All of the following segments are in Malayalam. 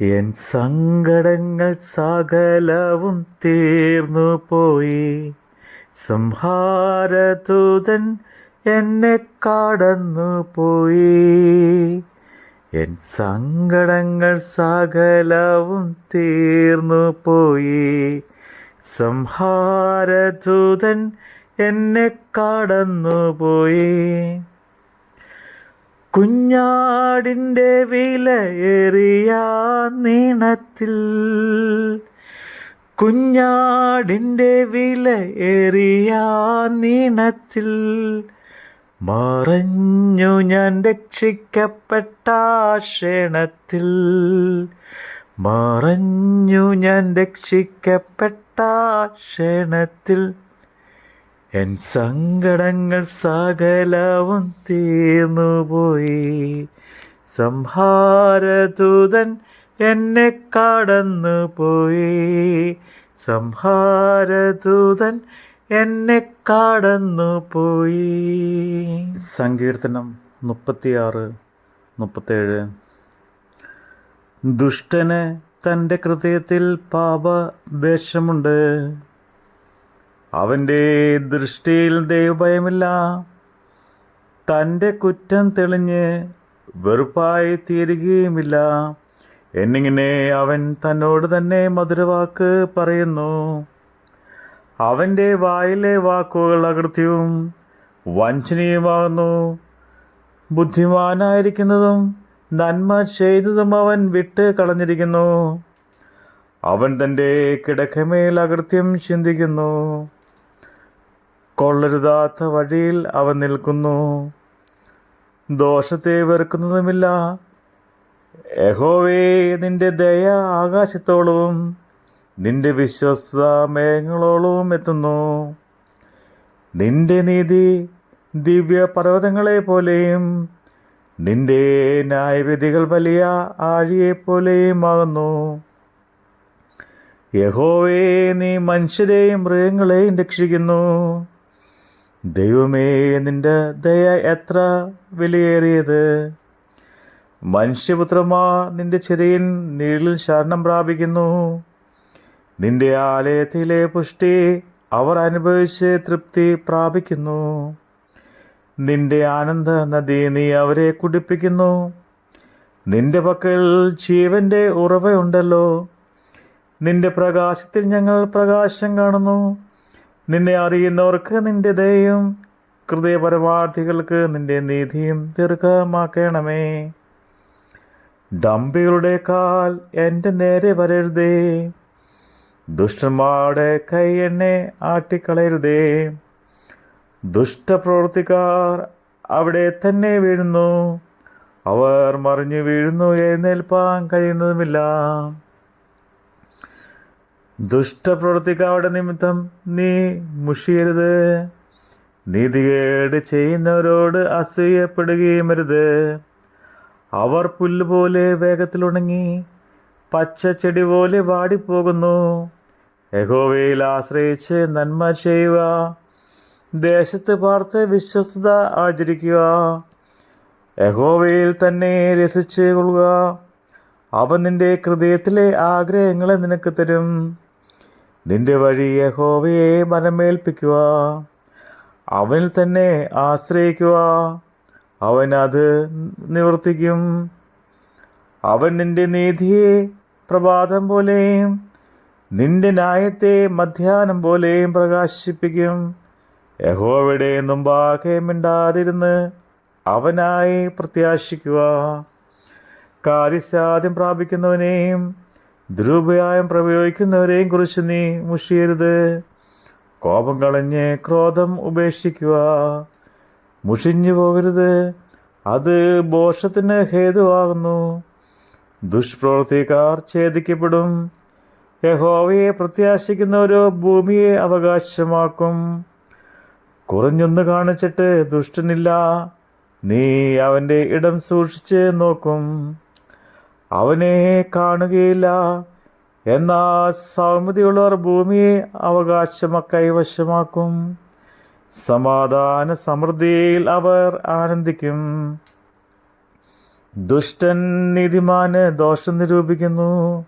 എൻ സങ്കടങ്ങൾ സകലവും തീർന്നു പോയി. സംഹാരദൂതൻ എന്നെ കടന്നു പോയി. എൻ സങ്കടങ്ങൾ സകലവും തീർന്നു പോയി. സംഹാരദൂതൻ എന്നെ കടന്നു പോയി. കുഞ്ഞാടിന്റെ വിലയേറിയ നീണത്തിൽ. കുഞ്ഞാടിന്റെ വിലയേറിയ നീണത്തിൽ. മറഞ്ഞു ഞാൻ രക്ഷിക്കപ്പെട്ട ക്ഷണത്തിൽ. മറഞ്ഞു ഞാൻ രക്ഷിക്കപ്പെട്ട ക്ഷണത്തിൽ. എൻ സങ്കടങ്ങൾ സകലവും തീർന്നുപോയി. സംഹാരദൂതൻ എന്നെ കടന്നു പോയി സംഹാരദൂതൻ എന്നെ കടന്നു പോയി സങ്കീർത്തനം മുപ്പത്തിയാറ് മുപ്പത്തേഴ്. ദുഷ്ടന് തന്റെ ഹൃദയത്തിൽ പാപദേശമുണ്ട് അവന്റെ ദൃഷ്ടിയിൽ ദൈവഭയമില്ല. തന്റെ കുറ്റം തെളിഞ്ഞ് വെറുപ്പായി തീരുകയുമില്ല. എന്നിങ്ങനെ അവൻ തന്നോട് തന്നെ മധുരവാക്ക് പറയുന്നു. അവന്റെ വായിലെ വാക്കുകൾ അകൃത്യവും വഞ്ചനീയുമാകുന്നു. ബുദ്ധിമാനായിരിക്കുന്നതും നന്മ ചെയ്തതും അവൻ വിട്ട് കളഞ്ഞിരിക്കുന്നു. അവൻ തന്റെ കിടക്കമേൽ അകൃത്യം ചിന്തിക്കുന്നു. കൊള്ളരുതാത്ത വഴിയിൽ അവൻ നിൽക്കുന്നു. ദോഷത്തെ വെറുക്കുന്നതുമില്ല. യഹോവേ നിന്റെ ദയ ആകാശത്തോളവും നിന്റെ വിശ്വസ്ത മേഘങ്ങളോളവും എത്തുന്നു. നിന്റെ നീതി ദിവ്യ പർവതങ്ങളെ പോലെയും നിന്റെ ന്യായവിധികൾ വലിയ ആഴിയെപ്പോലെയും ആകുന്നു യഹോവേ നീ മനുഷ്യരെയും മൃഗങ്ങളെയും രക്ഷിക്കുന്നു. ദൈവമേ നിന്റെ ദയ എത്ര വിലയേറിയത്? മനുഷ്യപുത്രമാ നിന്റെ ചെറിയൻ നീളിൽ ശരണം പ്രാപിക്കുന്നു. നിന്റെ ആലയത്തിലെ പുഷ്ടി അവർ അനുഭവിച്ച് തൃപ്തി പ്രാപിക്കുന്നു. നിന്റെ ആനന്ദ നദി നീ അവരെ കുടിപ്പിക്കുന്നു. നിന്റെ പക്കൽ ജീവന്റെ ഉറവയുണ്ടല്ലോ. നിന്റെ പ്രകാശത്തിൽ ഞങ്ങൾ പ്രകാശം കാണുന്നു. നിന്നെ അറിയുന്നവർക്ക് നിന്റെ ദയയും ഹൃദയപരമാർത്ഥികൾക്ക് നിന്റെ നീതിയും ദീർഘമാക്കണമേ. ഡംബികളുടെ കാൽ എന്റെ നേരെ വരരുതേ. ദുഷ്ടന്മാരുടെ കൈ എന്നെ ആട്ടിക്കളയരുതേ. ദുഷ്ടപ്രവൃത്തിക്കാർ അവിടെ തന്നെ വീഴുന്നു. അവർ മറിഞ്ഞു വീഴുന്നു എഴുന്നേൽപ്പാൻ കഴിയുന്നതുമില്ല. ദുഷ്ടപ്രവൃത്തിക്കാരുടെ നിമിത്തം നീ മുഷിയരുത്. നീതികേട് ചെയ്യുന്നവരോട് അസൂയപ്പെടുകയും അരുത്. അവർ പുല്ലുപോലെ വേഗത്തിൽ ഉണങ്ങി പച്ച ചെടി പോലെ വാടിപ്പോകുന്നു. യഹോവയിൽ ആശ്രയിച്ച് നന്മ ചെയ്യുക. ദേശത്ത് പാർത്ത് വിശ്വസ്തത ആചരിക്കുക. യഹോവയിൽ തന്നെ രസിച്ച് കൊള്ളുക. അവൻ നിന്റെ ഹൃദയത്തിലെ ആഗ്രഹങ്ങളെ നിനക്ക് തരും. നിന്റെ വഴി യഹോവയെ മനമേൽപ്പിക്കുക. അവനിൽ തന്നെ ആശ്രയിക്കുക. അവൻ അത് നിവർത്തിക്കും. അവൻ നിന്റെ നീതിയെ പ്രഭാതം പോലെയും നിന്റെ ന്യായത്തെ മധ്യാഹ്നം പോലെയും പ്രകാശിപ്പിക്കും. യഹോവയുടെ മുമ്പാകെ മിണ്ടാതിരുന്ന് അവനായി പ്രത്യാശിക്കുക. കാര്യസാധ്യം പ്രാപിക്കുന്നവനെയും ദുരുപയോഗം പ്രയോഗിക്കുന്നവരെയും കുറിച്ച് നീ മുഷിയരുത്. കോപം കളഞ്ഞ് ക്രോധം ഉപേക്ഷിക്കുക. മുഷിഞ്ഞു പോകരുത്. അത് ദോഷത്തിന് ഹേതുവാകുന്നു. ദുഷ്പ്രവൃത്തിക്കാർ ഛേദിക്കപ്പെടും. യഹോവയെ പ്രത്യാശിക്കുന്നവരോ ഭൂമിയെ അവകാശമാക്കും. കുറഞ്ഞൊന്ന് കാണിച്ചിട്ട് ദുഷ്ടനില്ല. നീ അവന്റെ ഇടം സൂക്ഷിച്ച് നോക്കും. അവനെ കാണുകയില്ല. എന്നാൽ സൗമ്യതയുള്ളവർ ഭൂമിയെ അവകാശമ കൈവശമാക്കും. സമാധാന സമൃദ്ധിയിൽ അവർ ആനന്ദിക്കും. ദുഷ്ടൻ നീതിമാന് ദോഷം നിരൂപിക്കുന്നു.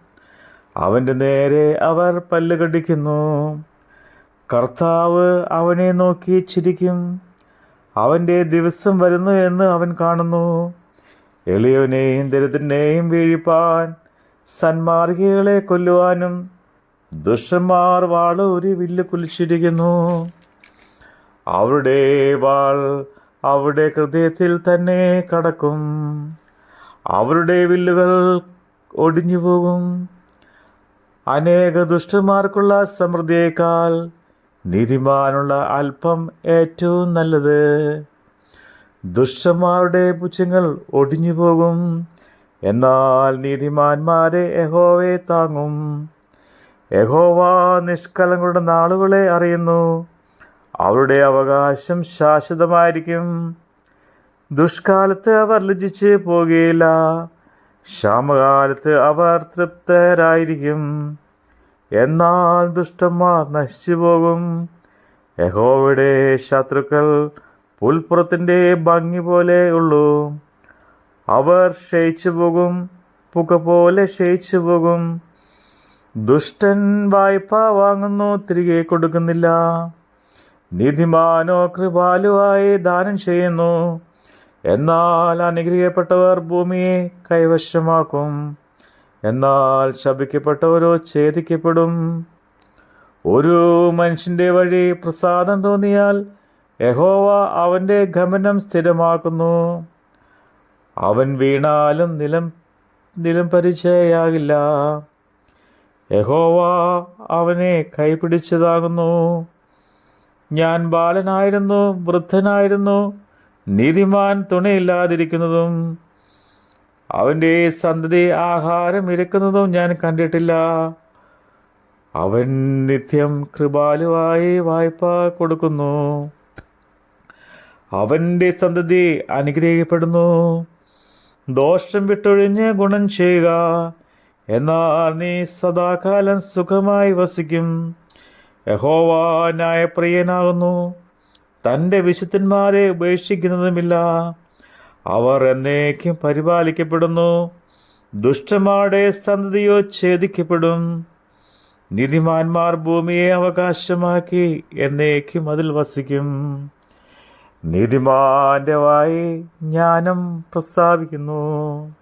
അവന്റെ നേരെ അവർ പല്ലുകടിക്കുന്നു കർത്താവ് അവനെ നോക്കി ചിരിക്കും. അവന്റെ ദിവസം വരുന്നു എന്ന് അവൻ കാണുന്നു. എളിയവനെയും ദരിദ്രനെയും വീഴിപ്പാൻ സന്മാർഗികളെ കൊല്ലുവാനും ദുഷ്ടന്മാർ വാളൂരി വില്ല് കുലിച്ചിരിക്കുന്നു. അവരുടെ വാൾ അവരുടെ ഹൃദയത്തിൽ തന്നെ കടക്കും. അവരുടെ വില്ലുകൾ ഒടിഞ്ഞു പോകും. അനേക ദുഷ്ടന്മാർക്കുള്ള സമൃദ്ധിയേക്കാൾ നീതിമാനുള്ള അല്പം ഏറ്റവും നല്ലത്. ദുഷ്ടന്മാരുടെ പുച്ഛങ്ങൾ ഒടിഞ്ഞു പോകും എന്നാൽ നീതിമാന്മാരെ യഹോവയെ താങ്ങും. യഹോവ നിഷ്കലങ്ങളുടെ നാളുകളെ അറിയുന്നു. അവരുടെ അവകാശം ശാശ്വതമായിരിക്കും. ദുഷ്കാലത്ത് അവർ ലജ്ജിച്ച് പോകുകയില്ല ക്ഷാമകാലത്ത് അവർ തൃപ്തരായിരിക്കും. എന്നാൽ ദുഷ്ടന്മാർ നശിച്ചു പോകും യഹോവയുടെ ശത്രുക്കൾ പുൽപ്പുറത്തിന്റെ ഭംഗി പോലെ ഉള്ളൂ. അവർ ക്ഷയിച്ചു പോകും പുക പോലെ ക്ഷയിച്ചു പോകും. ദുഷ്ടൻ വായ്പ വാങ്ങുന്നു തിരികെ കൊടുക്കുന്നില്ല. നീതിമാനോ കൃപാലുവായി ദാനം ചെയ്യുന്നു. എന്നാൽ അനുഗ്രഹിക്കപ്പെട്ടവർ ഭൂമിയെ കൈവശമാക്കും. എന്നാൽ ശപിക്കപ്പെട്ടവരോ ഛേദിക്കപ്പെടും. ഒരു മനുഷ്യന്റെ വഴി പ്രസാദം തോന്നിയാൽ യഹോവ അവന്റെ ഗമനം സ്ഥിരമാക്കുന്നു. അവൻ വീണാലും നിലം നിലം പരിചയാകില്ല യഹോവ അവനെ കൈപിടിച്ചതാകുന്നു. ഞാൻ ബാലനായിരുന്നു വൃദ്ധനായിരുന്നു നീതിമാൻ തുണയില്ലാതിരിക്കുന്നതും അവന്റെ സന്തതി ആഹാരം ഇരക്കുന്നതും ഞാൻ കണ്ടിട്ടില്ല. അവൻ നിത്യം കൃപാലുവായി വായ്പ കൊടുക്കുന്നു. അവന്റെ സന്തതി അനുഗ്രഹിക്കപ്പെടുന്നു. ദോഷം വിട്ടൊഴിഞ്ഞ് ഗുണം ചെയ്യുക. എന്നാൽ നീ സദാകാലം സുഖമായി വസിക്കും. യഹോവ ന്യായപ്രിയനാകുന്നു. തന്റെ വിശുദ്ധന്മാരെ ഉപേക്ഷിക്കുന്നതുമില്ല. അവർ എന്നേക്കും പരിപാലിക്കപ്പെടുന്നു. ദുഷ്ടന്മാരുടെ സന്തതിയോ ഛേദിക്കപ്പെടും. നീതിമാന്മാർ ഭൂമിയെ അവകാശമാക്കി എന്നേക്കും അതിൽ വസിക്കും. നീതിമാന്റെ വായി ജ്ഞാനം പ്രസ്താവിക്കുന്നു.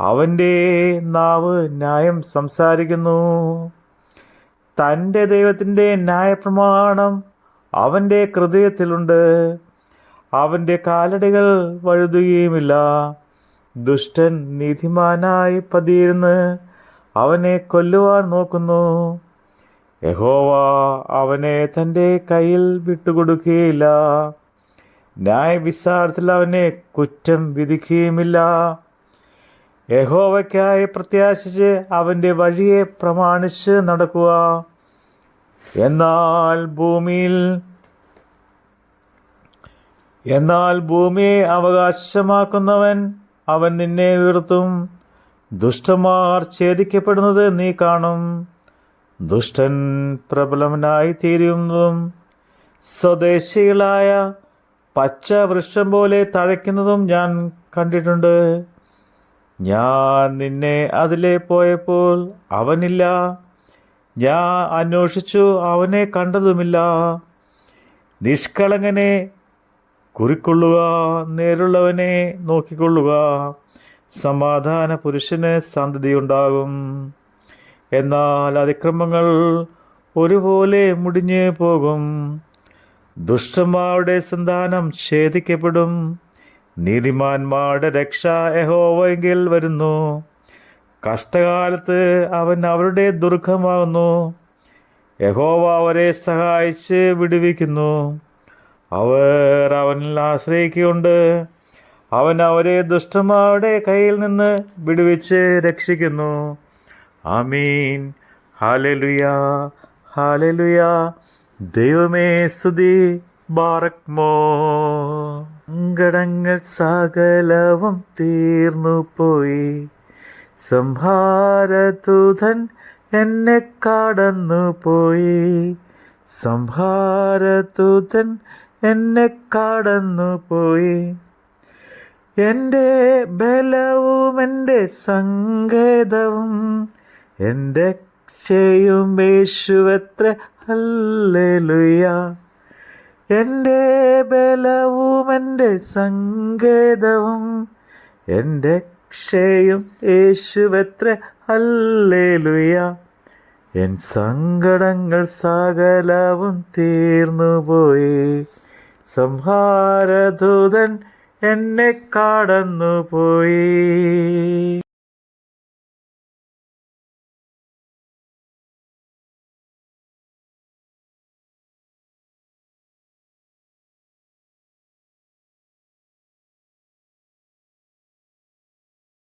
അവന്റെ നാവ് ന്യായം സംസാരിക്കുന്നു. തന്റെ ദൈവത്തിന്റെ ന്യായപ്രമാണം അവന്റെ ഹൃദയത്തിലുണ്ട്. അവന്റെ കാലടികൾ വഴുതുകയുമില്ല. ദുഷ്ടൻ നീതിമാനായി പതിയിരുന്ന് അവനെ കൊല്ലുവാൻ നോക്കുന്നു. യഹോവ അവനെ തന്റെ കയ്യിൽ വിട്ടുകൊടുക്കുകയില്ല. ന്യായവിസ്താരത്തിൽ അവനെ കുറ്റം വിധിക്കുകയുമില്ല. യഹോവയ്ക്കായി പ്രത്യാശിച്ച് അവന്റെ വഴിയെ പ്രമാണിച്ച് നടക്കുക. എന്നാൽ ഭൂമിയിൽ എന്നാൽ ഭൂമിയെ അവകാശമാക്കുന്നവൻ അവൻ നിന്നെ ഉയർത്തും. ദുഷ്ടന്മാർ ഛേദിക്കപ്പെടുന്നത് നീ കാണും. ദുഷ്ടൻ പ്രബലമനായി തീരുന്നതും സ്വദേശികളായ പച്ച വൃക്ഷം പോലെ തഴയ്ക്കുന്നതും ഞാൻ കണ്ടിട്ടുണ്ട്. ഞാൻ നിന്നെ അതിലെ പോയപ്പോൾ അവനില്ല. ഞാൻ അന്വേഷിച്ചു അവനെ കണ്ടതുമില്ല. നിഷ്കളങ്കനെ കുറിക്കൊള്ളുക നേരുള്ളവനെ നോക്കിക്കൊള്ളുക. സമാധാന പുരുഷന് സന്തതിയുണ്ടാകും. എന്നാൽ അതിക്രമങ്ങൾ ഒരുപോലെ മുടിഞ്ഞു പോകും. ദുഷ്ടന്മാരുടെ സന്താനം ഛേദിക്കപ്പെടും. നീതിമാന്മാരുടെ രക്ഷ യഹോവെങ്കിൽ വരുന്നു. കഷ്ടകാലത്ത് അവൻ അവരുടെ ദുർഘമാകുന്നു. യഹോവ അവരെ സഹായിച്ച് വിടുവിക്കുന്നു. അവർ അവനിൽ ആശ്രയിക്കുകൊണ്ട് അവൻ അവരെ ദുഷ്ടന്മാരുടെ കയ്യിൽ നിന്ന് വിടുവിച്ച് രക്ഷിക്കുന്നു. ആമീൻ. ഹാലലുയാ ഹാലലുയ ദൈവമേ സ്തുതി. ബാറക്മോ സങ്കടങ്ങൾ സകലവും തീർന്നു പോയി. സംഹാരദൂതൻ എന്നെ കടന്നു പോയി. സംഹാരദൂതൻ എന്നെ കടന്നു പോയി. എന്റെ ബലവും എന്റെ സങ്കേതവും എന്റെ ക്ഷയും യേശുവത്ര ഹല്ലേലൂയ. എന്റെ ബലവും എന്റെ സങ്കേതവും എന്റെ ക്ഷയും യേശുവത്ര. ഹല്ലേലൂയ. എൻ സങ്കടങ്ങൾ സകലവും തീർന്നുപോയി സംഹാരദൂതൻ എന്നെ കടന്നുപോയി.